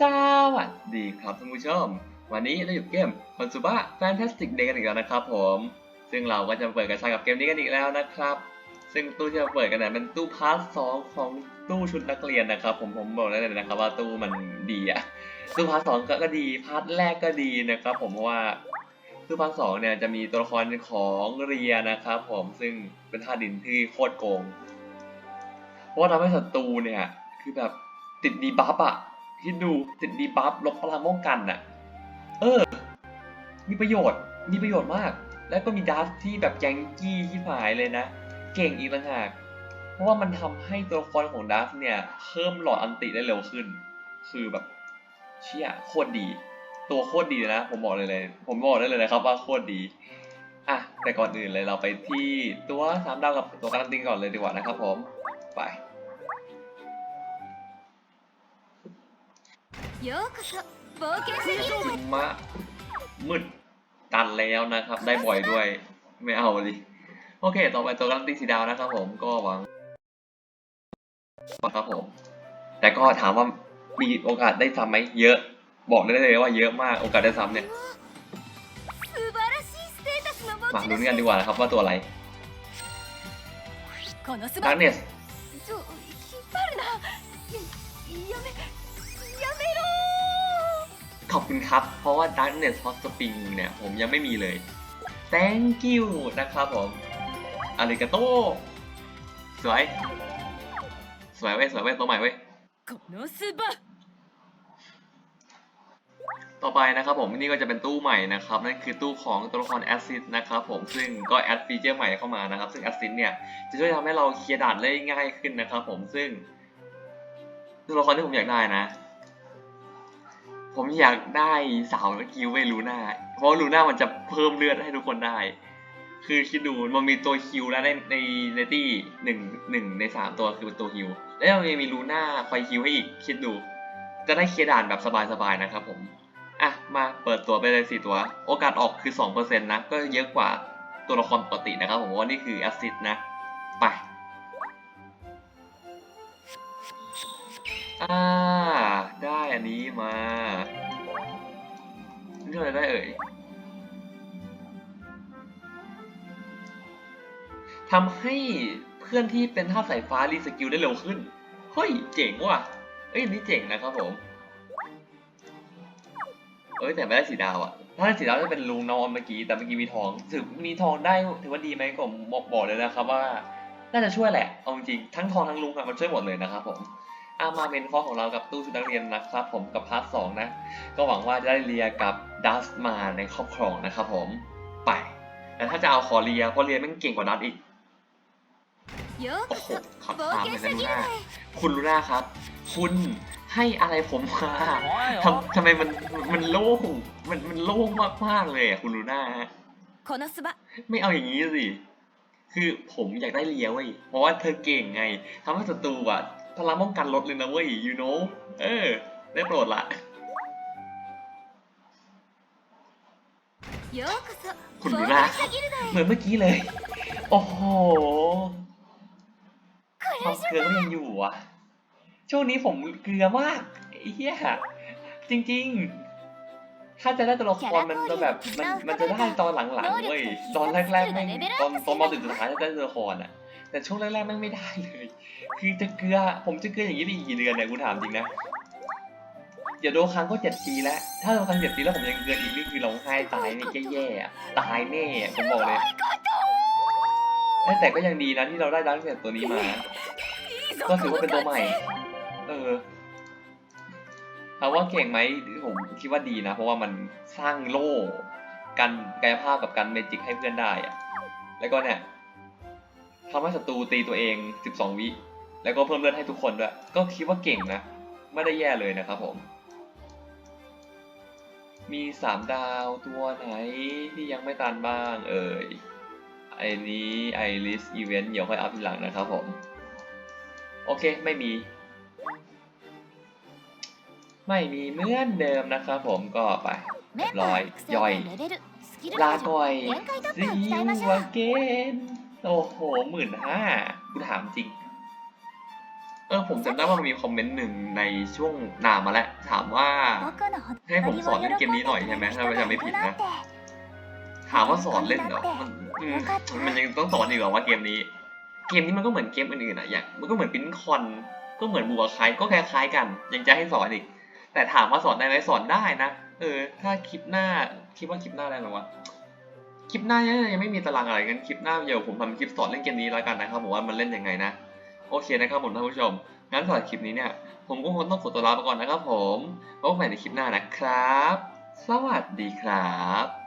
สวัสดีครับท่านผู้ชม วันนี้เราอยู่เกมคอนซูบ้าแฟนตาสติกเดย์กันอีกแล้วนะครับผม ซึ่งเราก็จะเปิดกระชากับเกมนี้กันอีกแล้วนะครับ ซึ่งตู้ที่เราเปิดกันเนี่ยเป็นตู้พาร์ทสองของตู้ชุดนักเรียนนะครับ ผมผมบอกได้เลยนะครับว่าตู้มันดีอะตู้พาร์ทสองก็ก็ดีพาร์ทแรกก็ดีนะครับผมเพราะว่าตู้พาร์ทสองเนี่ยจะมีตัวละครของเรียนะครับ ผมซึ่งเป็นท่าดินที่โคตรโกง เพราะว่าทำให้ศัตรูเนี่ยคือแบบติดดีบัฟอะ คิดดูติดดีบัฟลบพลังป้องกันอะเออ มีประโยชน์ มีประโยชน์มาก แล้วก็มีดัฟที่แบบแจงกี้ที่หายเลยนะ เก่งอีกต่างหาก เพราะว่ามันทำให้ตัวละครของดัฟเนี่ย เพิ่มหลอดอันติได้เร็วขึ้น คือแบบเชี่ยโคตรดี ตัวโคตรดีนะ ผมบอกเลยเลย ผมบอกได้เลยนะครับว่าโคตรดีอะแต่ก่อนอื่นเลยเราไปที่ตัวสามดาวกับตัวการันตีก่อนเลยดีกว่านะครับผม ไป ようこそ冒険者ギルド หิมะมืดตันแล้วนะครับ ได้บ่อยด้วย ไม่เอาดิโอเค ต่อไปตัวการันตีสีดาวนะครับผมก็หวังครับผม แต่ก็ถามว่ามีโอกาสได้ซ้ำไหมเยอะ บอกได้เลยว่าเยอะมากโอกาสได้ซ้ำเนี่ย 素晴らしいステータスの持 มา ち ลุ้น 主 กันดีกว่านะครับว่าตัวอะไร この素 ดา 晴 ร์เนส ขอบคุณครับ เพราะว่า Darkness Hot Spring เนี่ย ผมยังไม่มีเลย Thank you นะครับผมอาริกาโตสวย สวยเว้ย สวยเว้ย ตัวใหม่เว้ย ต่อไปนะครับผมนี่ก็จะเป็นตู้ใหม่นะครับ นั่นคือตู้ของตัวละครแอซิดนะครับผมซึ่งก็แอดฟีเจอร์ใหม่เข้ามานะครับ ซึ่งแอซิดเนี่ย จะช่วยทำให้เราเคลียร์ด่านได้ง่ายขึ้นนะครับผมซึ่งตัวละครที่ผมอยากได้นะ ผมอยากได้สาวกิวเวลูน่า เพราะลูน่ามันจะเพิ่มเลือดให้ทุกคนได้ คือคิดดูมันมีตัวฮิวแล้วในในในตี้หนึ่งหนึ่งในสามตัวคือเป็นตัวฮิว แล้วยังมีลูน่าคอยฮิวให้อีกคิดดู จะได้เคลียร์ด่านแบบสบายๆนะครับผม อะ มาเปิดตัวไปเลยสี่ตัว โอกาสออกคือ2%นต์นะ ก็เยอะกว่าตัวละครปกตินะครับผมว่านี่คือแอสซิดนะ ไปอ่า อันนี้มานี่อะไรได้เอ่ยทำให้เพื่อนที่เป็นท่าสายฟ้ารีสกิลได้เร็วขึ้น เฮ้ย เจ๋งว่ะ เอ้ยนี่เจ๋งนะครับผม เอ้ยแต่ไม่ได้สีดาวอะถ้าได้สีดาวจะเป็นลุงนอนเมื่อกี้ แต่เมื่อกี้มีทองถือมีทองได้ถือว่าดีไหมก็บอกบอกเลยนะครับว่า น่าจะช่วยแหละ เอาจริงๆทั้งทองทั้งลุงอะมันช่วยหมดเลยนะครับผม อามาเมนคอของเรากับตู้ชุดนักเรียนนะครับผมกับพาร์ทสองนะ ก็หวังว่าจะได้เรียกับดัสมาในครอบครองนะครับผมไปแต่ถ้าจะเอาขอเรียเพราะเรียแม่งเก่งกว่าดัสอีกโอ้โหขับตามเลยนะลูน่าคุณลูน่าครับ คุณให้อะไรผมมาทำทำไมมันมันโล่งมันมันโล่งมากมากเลยอะคุณลูน่าฮะไม่เอาอย่างนี้สิคือผมอยากได้เลียเว้ยเพราะว่าเธอเก่งไงทำให้ศัตรูอะ พลังป้องกันลดเลยนะเว้ย you know เออ ได้โปรดละ คุณดูนะ เหมือนเมื่อกี้เลย โอ้โหความเกลือก็ยังอยู่อะ ช่วงนี้ผมเกลือมากเฮียจริง ๆ ถ้าจะได้ตัวละครมันจะแบบมันมันจะได้ตอนหลังๆเว้ย ตอนแรกๆไม่ตอนตอนมาสุดท้ายจะได้ตัวละครอะ แต่ช่วงแรกๆแม่งไม่ได้เลย คือจะเกลือ ผมจะเกลืออย่างนี้ไปอีกกี่เดือนเนี่ยกูถามจริงนะเดี๋ยวโดนครั้งก็เจ็ดปีแล้ว ถ้าโดนครั้งเจ็ดปีแล้วผมยังเกลืออีกนี่คือร้องไห้ตายนี่แย่ๆอะตายแน่ผมบอกเลยเอ้ยแต่ก็ยังดีนะที่เราได้ดักเน็ตตัวนี้มา ก็ถือว่าเป็นตัวใหม่ เออถามว่าเก่งไหมผมคิดว่าดีนะ เพราะว่ามันสร้างโล่กันกายภาพกับกันเมจิกให้เพื่อนได้อะแล้วก็เนี่ย ทำให้ศัตรูตีตัวเอง 12 วิ แล้วก็เพิ่มเลือดให้ทุกคนด้วย ก็คิดว่าเก่งนะ ไม่ได้แย่เลยนะครับผม มี 3 ดาวตัวไหนที่ยังไม่ตันบ้าง เอ่ยไอนี้ไอริสอีเวนต์เดี๋ยวค่อยอัพทีหลังนะครับผม โอเคไม่มี ไม่มีเหมือนเดิมนะครับผมก็ไปร้อยย่อยลาก่อยซีวัวเกน โอ้โหหมื่นห้ากูถามจริง เออผมจำได้ว่ามันมีคอมเมนต์หนึ่งในช่วงนามมาแล้ว ถามว่า ให้ผมสอนเล่นเกมนี้หน่อยใช่ไหมถ้าจะไม่ผิดนะ ถามว่าสอนเล่นเหรอ มันมันยังต้องสอนอีกเหรอว่าเกมนี้ เกมนี้มันก็เหมือนเกมอื่นๆอะอย่าง มันก็เหมือนปิ้นคอน ก็เหมือนบัวคล้ายก็คล้ายๆกัน ยังจะให้สอนอีก แต่ถามว่าสอนได้ไหมสอนได้นะ เออ ถ้าคลิปหน้าคิดว่าคลิปหน้าได้หรอวะ คลิปหน้ายังยังไม่มีตารางอะไรกันคลิปหน้าเดี๋ยวผมทำคลิปสอนเล่นเกมนี้แล้วกันนะครับผมว่ามันเล่นยังไงนะ โอเคนะครับผมท่านผู้ชม งั้นสำหรับคลิปนี้เนี่ย ผมก็คงต้องขอตัวลาไปก่อนนะครับผมพบกันใหม่ในคลิปหน้านะครับ สวัสดีครับ